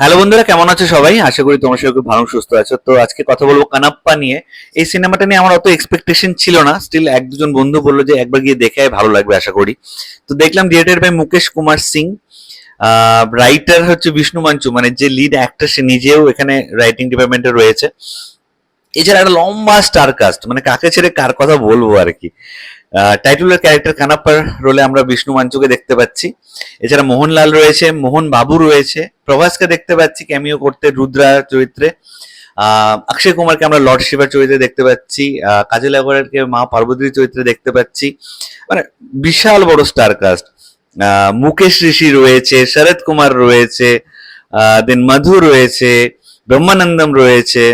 Hello বন্ধুরা, কেমন আছো সবাই? আশা করি তোমার খুব ভালো, সুস্থ আছো। তো আজকে কথা বলব কানাপ্পা নিয়ে। এই সিনেমাটা নিয়ে আমার অত এক্সপেকটেশন ছিল না। স্টিল এক দুজন বন্ধু বলল যে একবার গিয়ে দেখে ভালো লাগবে আশা করি। তো দেখলাম directed by Mukesh Kumar Singh. Writer হচ্ছে বিষ্ণু মাঞ্চু। মানে যে লিড অ্যাক্টর সে নিজেও এখানে রাইটিং ডিপার্টমেন্টে রয়েছে। এছাড়া একটা লম্বা স্টার কাস্ট মানে কাকে ছেড়ে কার কথা বলব আর কি। টাইটুলার ক্যারেক্টার কানাপ্পার রোলে আমরা বিষ্ণু মাঞ্চুকে দেখতে পাচ্ছি। এছাড়া মোহনলাল রয়েছে, মোহন বাবু রয়েছে। প্রভাসকে দেখতে পাচ্ছি ক্যামিও করতে রুদ্রা চরিত্রে। অক্ষয় কুমারকে আমরা লর্ড শিবার চরিত্রে দেখতে পাচ্ছি কাজল আগরওয়ালকে মা পার্বতীর চরিত্রে দেখতে পাচ্ছি। মানে বিশাল বড় স্টার কাস্ট মুকেশ ঋষি রয়েছে, শরৎ কুমার রয়েছে দেন মধু রয়েছে, ব্রহ্মানন্দম রয়েছে।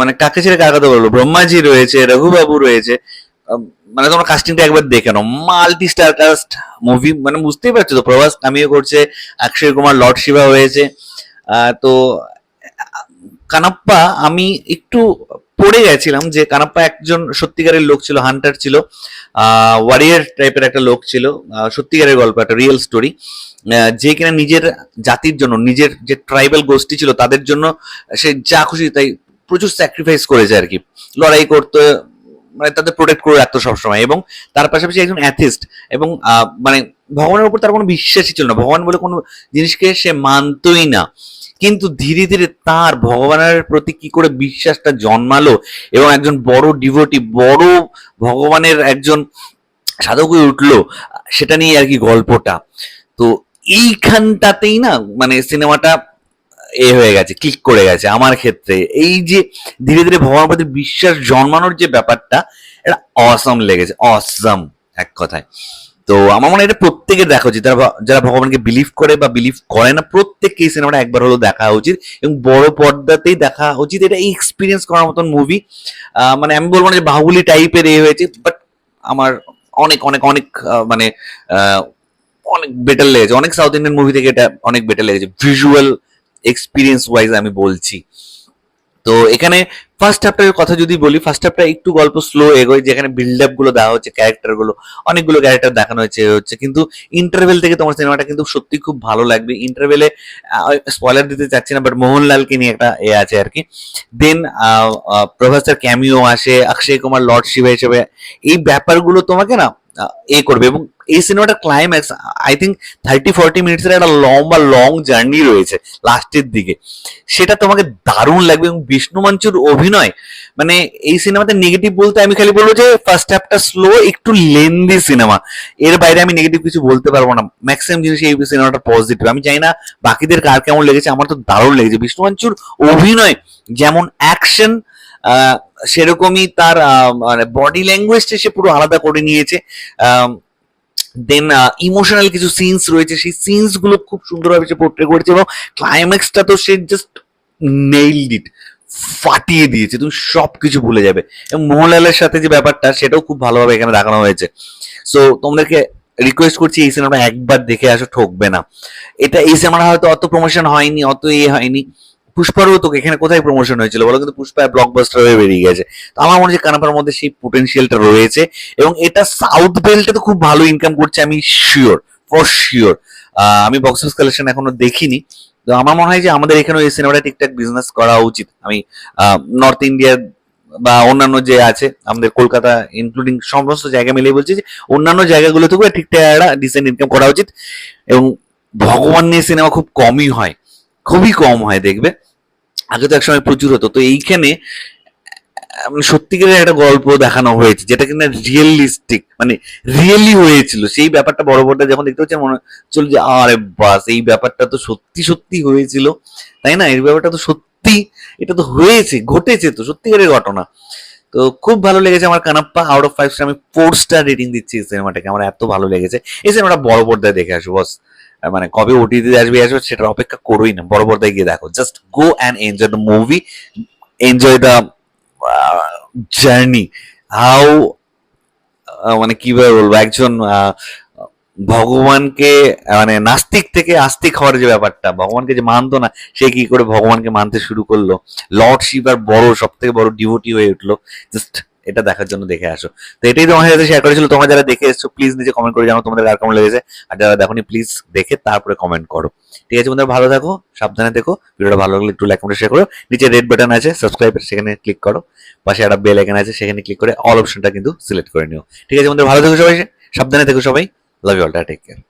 মানে কাকে ছেড়ে কার কথা বলব? ব্রহ্মাজি রয়েছে, রঘুবাবু রয়েছে। মানে তোমরা কাস্টিংটা একবার দেখে নাও। মাল্টি স্টার কাস্ট মুভি মানে বুঝতেই পারছ তো, প্রভাস কামিও করছে, অক্ষয় কুমার, লর্ড শিবা হয়েছে। তো, কানাপ্পা, আমি একটু পড়ে গেছিলাম যে কানাপ্পা একজন সত্যিকারের লোক ছিল হান্টার ছিল ওয়ারিয়ার টাইপের একটা লোক ছিল সত্যিকারের গল্প, একটা রিয়েল স্টোরি যে কিনা নিজের জাতির জন্য, নিজের যে ট্রাইবাল গোষ্ঠী ছিল, তাদের জন্য সে যা খুশি তাই প্রচুর স্যাক্রিফাইস করেছে আর কি। লড়াই করতে মানে তাদের প্রোটেক্ট করে রাখতো সবসময় এবং তার পাশাপাশি একজন অ্যাথিস্ট এবং মানে ভগবানের উপর তার কোনো বিশ্বাসই ছিল না। ভগবান বলে কোনো জিনিসকে সে মানতই না। কিন্তু ধীরে ধীরে তার ভগবানের প্রতি কি করে বিশ্বাসটা জন্মালো এবং একজন বড় ডিভোটি বড় ভগবানের একজন সাধক হয়ে উঠল, সেটা নিয়ে আর কি গল্পটা। তো এইখানটাতেই না মানে সিনেমাটা এ হয়ে গেছে ক্লিক করে গেছে আমার ক্ষেত্রে। এই যে ধীরে ধীরে ভগবানের প্রতি বিশ্বাস জন্মানোর যে ব্যাপারটা, এটা অসম লেগেছে অসম এক কথায়। তো আমার মনে হয় এটা প্রত্যেকের দেখা উচিত, যারা ভগবানকে বিলিভ করে বা বিলিভ করে না প্রত্যেককে এই সিনেমাটা একবার হলেও দেখা উচিত এবং বড় পর্দাতেই দেখা উচিত। এটা এক্সপিরিয়েন্স করার মতন মুভি মানে আমি বলব না যে বাহুবলি টাইপের এ হয়েছে বাট আমার অনেক অনেক অনেক মানে অনেক বেটার লেগেছে। অনেক সাউথ ইন্ডিয়ান মুভি থেকে এটা অনেক বেটার লেগেছে। ভিজুয়াল এক্সপিরিয়েন্স ওয়াইজ আমি বলছি। তো এখানে ফার্স্ট হাফটার কথা যদি বলি ফার্স্ট হাফটা একটু গল্প স্লো এগোয়, যেখানে বিল্ড আপগুলো দেওয়া হচ্ছে ক্যারেক্টারগুলো, অনেকগুলো ক্যারেক্টার দেখানো হয়েছে, হচ্ছে কিন্তু ইন্টারভেল থেকে তোমার সিনেমাটা কিন্তু সত্যি খুব ভালো লাগবে। ইন্টারভেলে স্পয়লার দিতে চাচ্ছি না বাট মোহনলালকে নিয়ে একটা এ আছে আর কি। দেন প্রভাসার ক্যামিও আসে, অক্ষয় কুমার লর্ড শিবা হিসেবে। এই ব্যাপারগুলো তোমাকে না এ করবে। এবং এই সিনেমাটা climax I think thirty forty মিনিটসের একটা লম্বা লং জার্নি রয়েছে লাস্টের দিকে। সেটা তোমাকে দারুণ লাগবে এবং বিষ্ণু মঞ্চুর অভিনয় মানে এই সিনেমাতে নেগেটিভ বলতে আমি খালি বলব যে ফার্স্ট হাফটা স্লো একটু লেন্দি সিনেমা এর বাইরে আমি নেগেটিভ কিছু বলতে পারব না। ম্যাক্সিমাম জিনিস এই সিনেমাটা পজিটিভ আমি জানি না বাকিদের কার কেমন লেগেছে, আমার তো দারুণ লেগেছে। বিষ্ণু মঞ্চুর অভিনয় যেমন অ্যাকশন সেরকমই তার মানে বডি ল্যাঙ্গুয়েজটা সে পুরো আলাদা করে নিয়েছে। দেন ইমোশনাল কিছু সিনস রয়েছে। সেই সিনসগুলো খুব সুন্দরভাবে সে পোর্ট্রে করেছে এবং ক্লাইম্যাক্সটা তো সে জাস্ট নেইলড ইট ফাটিয়ে দিয়েছে। তুমি সব কিছু ভুলে যাবে। এবং মোহনলালের সাথে যে ব্যাপারটা, সেটাও খুব ভালোভাবে এখানে দেখানো হয়েছে। সো তোমাদেরকে রিকোয়েস্ট করছি এই সিনেমাটা একবার দেখে আসো, ঠকবে না। এটা, এই সিনেমাটা হয়তো অত প্রমোশন হয়নি, অত এ হয়নি। পুষ্পারও তো এখানে কোথায় প্রমোশন হয়েছিল? বলো কিন্তু পুষ্পা ব্লকবাস্টার হয়ে বেরিয়ে গেছে। তো আমার মনে হচ্ছে কানাপার মধ্যে সেই পোটেনশিয়ালটা রয়েছে এবং এটা সাউথ বেল্টে তো খুব ভালো ইনকাম করছে, আমি শিওর ফর শিওর আমি বক্স অফিস কালেকশন এখনও দেখিনি। তো আমার মনে হয় যে আমাদের এখানে এই সিনেমাটা ঠিকঠাক বিজনেস করা উচিত। আমি নর্থ ইন্ডিয়ার বা অন্যান্য যে আছে, আমাদের কলকাতা ইনক্লুডিং সমস্ত জায়গা মিলিয়ে বলছি যে অন্যান্য জায়গাগুলো থেকেও ঠিকঠাক একটা ডিসেন্ট ইনকাম করা উচিত। এবং ভগবান নিয়ে সিনেমা খুব কমই হয়। খুবই কম হয়, দেখবে। আগে তো একসময় প্রচুর হতো। তো এইখানে সত্যিকারের একটা গল্প দেখানো হয়েছে, যেটা কিনা রিয়েলিস্টিক মানে রিয়েলি হয়েছিল। সেই ব্যাপারটা বড় বড়টা যখন দেখতে হচ্ছে মনে হচ্ছিল যে, আরে বাস, এই ব্যাপারটা তো সত্যি সত্যি হয়েছিল। তাই না? এই ব্যাপারটা তো সত্যি, এটা তো হয়েছে, ঘটেছে তো, সত্যিকারের ঘটনা। তো খুব ভালো লেগেছে আমার Kannappa out of five star আমি ফোর স্টার রেটিং দিচ্ছি এই সিনেমাটাকে আমার এত ভালো লেগেছে। এই সিনেমাটা বড় পর্দায় দেখে আসব, বস। মানে কবে ওটিতে আসবে আসবে সেটা অপেক্ষা করোই না। বড় পর্দায় গিয়ে দেখো। Just go and enjoy the movie enjoy the journey how মানে কীভাবে বলব? একজন ভগবানকে মানে নাস্তিক থেকে আস্তিক হওয়ার যে ব্যাপারটা, ভগবানকে যে মানতো না, সে কি করে ভগবানকে মানতে শুরু করল? লর্ড শিব আর বড় সব থেকে বড় ডিভোটি হয়ে উঠল। জাস্ট এটা দেখার জন্য দেখে আসো। তো এটাই তোমার সাথে শেয়ার করেছিল। তোমরা যারা দেখে এসছো প্লিজ নিজে কমেন্ট করে জানাও তোমাদের আর কেমন লেগেছে। আর যারা দেখোনি প্লিজ দেখে তারপরে কমেন্ট করো। ঠিক আছে বন্ধুরা, ভালো থাকো, সাবধানে দেখো ভিডিওটা ভালো লাগলে একটু লাইক কমেন্ট শেয়ার করো। নিচে রেড বাটন আছে সাবস্ক্রাইব সেখানে ক্লিক করো। পাশে একটা বেল আইকন আছে, সেখানে ক্লিক করে অল অপশনটা কিন্তু সিলেক্ট করে নিও। ঠিক আছে বন্ধুরা, ভালো থেকো সবাই, সাবধানে থেকো সবাই। Love you all take care